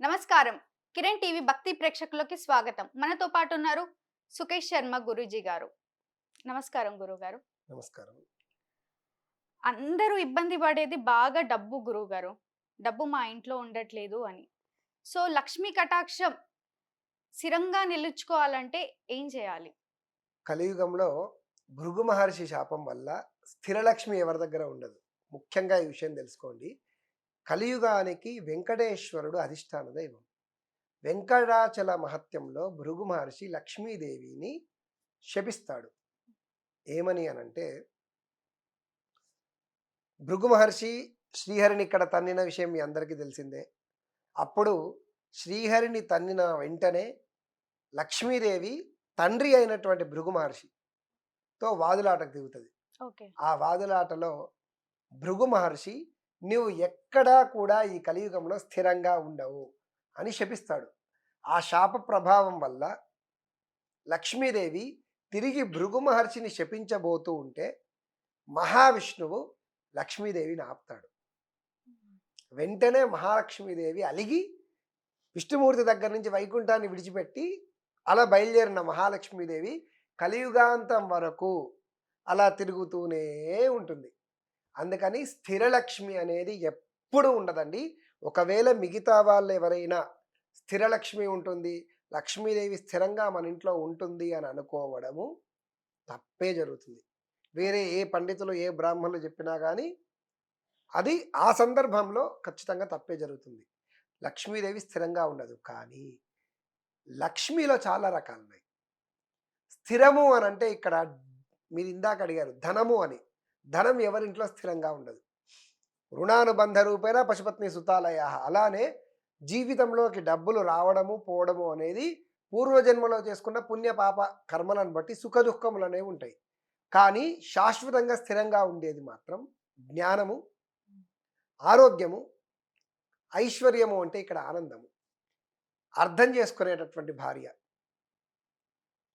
నమస్కారం. కిరణ్ టీవీ భక్తి ప్రేక్షకులకి స్వాగతం. మనతో పాటు ఉన్నారు సుకేష్ శర్మ గురూజీ గారు. నమస్కారం గురుగారు నమస్కారం. అందరూ ఇబ్బంది పడేది బాగా డబ్బు గురువు గారు డబ్బు మా ఇంట్లో ఉండట్లేదు అని. సో లక్ష్మీ కటాక్షం స్థిరంగా నిలుచుకోవాలంటే ఏం చేయాలి? కలియుగంలో భృగు మహర్షి శాపం వల్ల స్థిరలక్ష్మి ఎవరి దగ్గర ఉండదు. ముఖ్యంగా ఈ విషయం తెలుసుకోండి. కలియుగానికి వెంకటేశ్వరుడు అధిష్టాన దైవం. వెంకటాచల మహత్యంలో భృగు మహర్షి లక్ష్మీదేవిని శపిస్తాడు. ఏమని అనంటే భృగు మహర్షి శ్రీహరిని ఇక్కడ తన్నిన విషయం మీ అందరికీ తెలిసిందే. అప్పుడు శ్రీహరిని తన్నిన వెంటనే లక్ష్మీదేవి తండ్రి అయినటువంటి భృగు మహర్షితో వాదులాటకు దిగుతుంది. ఆ వాదులాటలో భృగు మహర్షి నువ్వు ఎక్కడా కూడా ఈ కలియుగంలో స్థిరంగా ఉండవు అని శపిస్తాడు. ఆ శాప ప్రభావం వల్ల లక్ష్మీదేవి తిరిగి భృగు మహర్షిని శపించబోతూ ఉంటే మహావిష్ణువు లక్ష్మీదేవిని ఆపుతాడు. వెంటనే మహాలక్ష్మీదేవి అలిగి విష్ణుమూర్తి దగ్గర నుంచి వైకుంఠాన్ని విడిచిపెట్టి అలా బయలుదేరిన మహాలక్ష్మీదేవి కలియుగాంతం వరకు అలా తిరుగుతూనే ఉంటుంది. అందుకని స్థిరలక్ష్మి అనేది ఎప్పుడు ఉండదండి. ఒకవేళ మిగతా వాళ్ళు ఎవరైనా స్థిరలక్ష్మి ఉంటుంది లక్ష్మీదేవి స్థిరంగా మన ఇంట్లో ఉంటుంది అని అనుకోవడము తప్పే జరుగుతుంది. వేరే ఏ పండితులు ఏ బ్రాహ్మణులు చెప్పినా కానీ అది ఆ సందర్భంలో ఖచ్చితంగా తప్పే జరుగుతుంది. లక్ష్మీదేవి స్థిరంగా ఉండదు. కానీ లక్ష్మిలో చాలా రకాలు ఉన్నాయి స్థిరము అని అంటే ఇక్కడ మీరు ఇందాక అడిగారు ధనము అని. ధనం ఎవరింట్లో స్థిరంగా ఉండదు. రుణానుబంధ రూపేణ పశుపత్ని సుతాలయ. అలానే జీవితంలోకి డబ్బులు రావడము పోవడము అనేది పూర్వజన్మలో చేసుకున్న పుణ్యపాప కర్మలను బట్టి సుఖ దుఃఖములు అనేవి ఉంటాయి. కానీ శాశ్వతంగా స్థిరంగా ఉండేది మాత్రం జ్ఞానము ఆరోగ్యము ఐశ్వర్యము అంటే ఇక్కడ ఆనందము. అర్థం చేసుకునేటటువంటి భార్య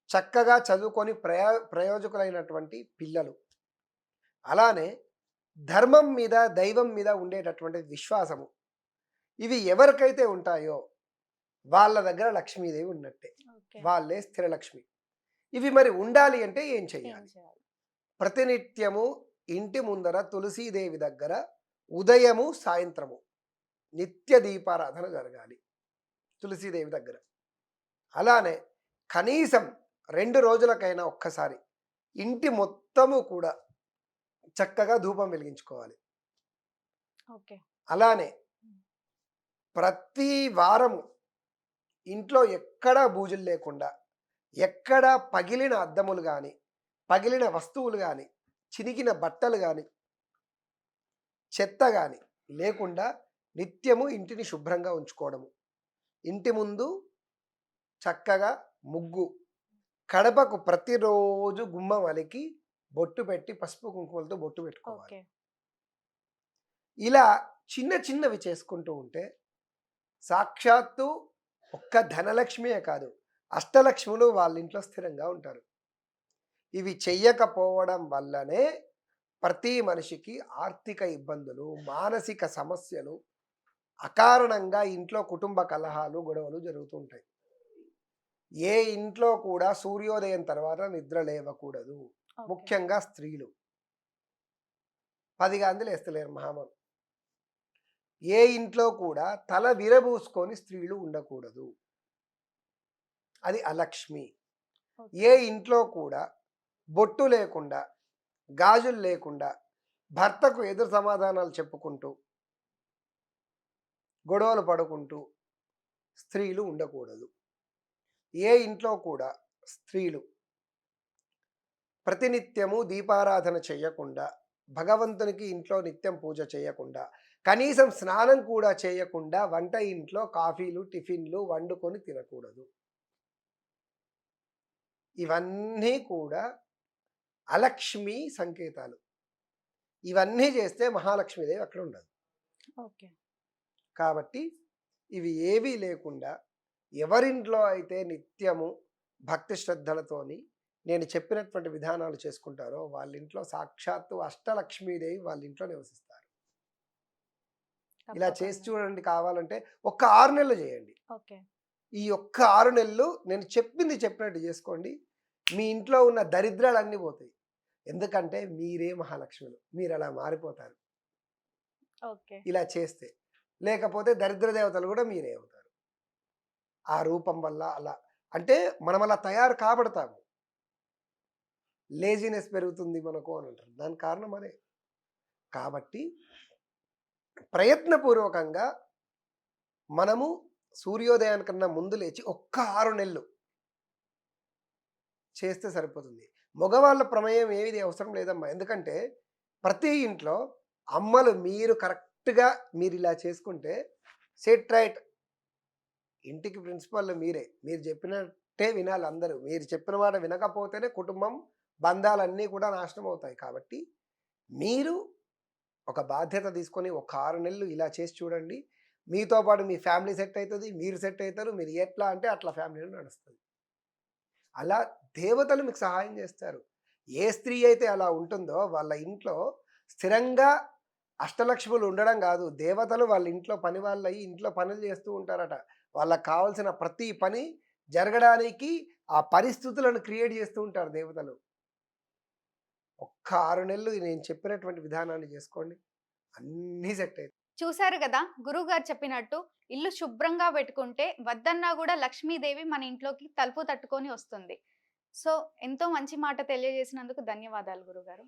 చక్కగా చదువుకొని ప్రయో ప్రయోజకులైనటువంటి పిల్లలు. అలానే ధర్మం మీద దైవం మీద ఉండేటటువంటి విశ్వాసము. ఇవి ఎవరికైతే ఉంటాయో వాళ్ళ దగ్గర లక్ష్మీదేవి ఉన్నట్టే. వాళ్ళే స్థిరలక్ష్మి. ఇవి మరి ఉండాలి అంటే ఏం చెయ్యాలి? చేయాలి? ప్రతినిత్యము ఇంటి ముందర తులసీదేవి దగ్గర ఉదయము సాయంత్రము నిత్య దీపారాధన జరగాలి తులసీదేవి దగ్గర. అలానే కనీసం రెండు రోజులకైనా ఒక్కసారి ఇంటి మొత్తము కూడా చక్కగా ధూపం వెలిగించుకోవాలి. ఓకే. అలానే ప్రతి వారము ఇంట్లో ఎక్కడా బూజులు లేకుండా ఎక్కడ పగిలిన అద్దములు కానీ పగిలిన వస్తువులు కానీ చిరిగిన బట్టలు కానీ చెత్త కానీ లేకుండా నిత్యము ఇంటిని శుభ్రంగా ఉంచుకోవడము. ఇంటి ముందు చక్కగా ముగ్గు కడపకు ప్రతిరోజు గుమ్మం అలికి బొట్టు పెట్టి పసుపు కుంకుమలతో బొట్టు పెట్టుకోవాలి. ఇలా చిన్న చిన్నవి చేసుకుంటూ ఉంటే సాక్షాత్తు ఒక్క ధనలక్ష్మియే కాదు అష్టలక్ష్ములు వాళ్ళ ఇంట్లో స్థిరంగా ఉంటారు. ఇవి చెయ్యకపోవడం వల్లనే ప్రతి మనిషికి ఆర్థిక ఇబ్బందులు మానసిక సమస్యలు అకారణంగా ఇంట్లో కుటుంబ కలహాలు గొడవలు జరుగుతూ ఉంటాయి. ఏ ఇంట్లో కూడా సూర్యోదయం తర్వాత నిద్ర లేవకూడదు. ముఖ్యంగా స్త్రీలు. పది గాంధీ లేస్తలేరు మహామం ఏ ఇంట్లో కూడా తల విరబూసుకొని స్త్రీలు ఉండకూడదు. అది అలక్ష్మి. ఏ ఇంట్లో కూడా బొట్టు లేకుండా గాజులు లేకుండా భర్తకు ఎదురు సమాధానాలు చెప్పుకుంటూ గొడవలు పడుకుంటూ స్త్రీలు ఉండకూడదు. ఏ ఇంట్లో కూడా స్త్రీలు ప్రతినిత్యము దీపారాధన చేయకుండా భగవంతునికి ఇంట్లో నిత్యం పూజ చేయకుండా కనీసం స్నానం కూడా చేయకుండా వంట ఇంట్లో కాఫీలు టిఫిన్లు వండుకొని తినకూడదు. ఇవన్నీ కూడా అలక్ష్మి సంకేతాలు. ఇవన్నీ చేస్తే మహాలక్ష్మీదేవి అక్కడ ఉండదు. ఓకే. కాబట్టి ఇవి ఏవీ లేకుండా ఎవరింట్లో అయితే నిత్యము భక్తి శ్రద్ధలతోని నేను చెప్పినటువంటి విధానాలు చేసుకుంటారో వాళ్ళ ఇంట్లో సాక్షాత్తు అష్టలక్ష్మీదేవి వాళ్ళ ఇంట్లో నివసిస్తారు. ఇలా చేసి చూడండి కావాలంటే ఒక్క ఆరు నెలలు చేయండి. ఈ ఒక్క ఆరు నెలలు నేను చెప్పింది చెప్పినట్టు చేసుకోండి. మీ ఇంట్లో ఉన్న దరిద్రాలు అన్నీ పోతాయి. ఎందుకంటే మీరే మహాలక్ష్ములు. మీరు అలా మారిపోతారు. ఇలా చేస్తే. లేకపోతే దరిద్ర దేవతలు కూడా మీరే అవుతారు. ఆ రూపం వల్ల అలా అంటే మనం అలా తయారు కాబడతాము. లేజినెస్ పెరుగుతుంది మనకు అని అంటారు. దానికి కారణం అదే. కాబట్టి ప్రయత్నపూర్వకంగా మనము సూర్యోదయానికన్నా ముందు లేచి ఒక్క ఆరు నెలలు చేస్తే సరిపోతుంది. మగవాళ్ళ ప్రమేయం ఏది అవసరం లేదమ్మా. ఎందుకంటే ప్రతి ఇంట్లో అమ్మలు మీరు కరెక్ట్గా మీరు ఇలా చేసుకుంటే సెట్ రైట్. ఇంటికి ప్రిన్సిపల్ మీరే. మీరు చెప్పినట్టే వినాలి అందరూ. మీరు చెప్పిన మాట వినకపోతేనే కుటుంబం బంధాలన్నీ కూడా నాశనం అవుతాయి. కాబట్టి మీరు ఒక బాధ్యత తీసుకొని ఒక ఆరు నెలలు ఇలా చేసి చూడండి. మీతో పాటు మీ ఫ్యామిలీ సెట్ అవుతుంది మీరు సెట్ అవుతారు మీరు ఎట్లా అంటే అట్లా ఫ్యామిలీలో నడుస్తుంది. అలా దేవతలు మీకు సహాయం చేస్తారు. ఏ స్త్రీ అయితే అలా ఉంటుందో వాళ్ళ ఇంట్లో స్థిరంగా అష్టలక్ష్ములు ఉండడం కాదు. దేవతలు వాళ్ళ ఇంట్లో పని వాళ్ళయి ఇంట్లో పనులు చేస్తూ ఉంటారట. వాళ్ళకి కావాల్సిన ప్రతి పని జరగడానికి ఆ పరిస్థితులను క్రియేట్ చేస్తూ ఉంటారు దేవతలు. ఒక్క ఆరు నెలలు నేను చెప్పినటువంటి విధానాన్ని చేసుకోండి. అన్నీ సెట్ అవుతాయి చూశారు కదా! గురువు గారు చెప్పినట్టు ఇల్లు శుభ్రంగా పెట్టుకుంటే వద్దన్నా కూడా లక్ష్మీదేవి మన ఇంట్లోకి తలుపు తట్టుకొని వస్తుంది. సో ఎంతో మంచి మాట తెలియజేసినందుకు ధన్యవాదాలు గురుగారు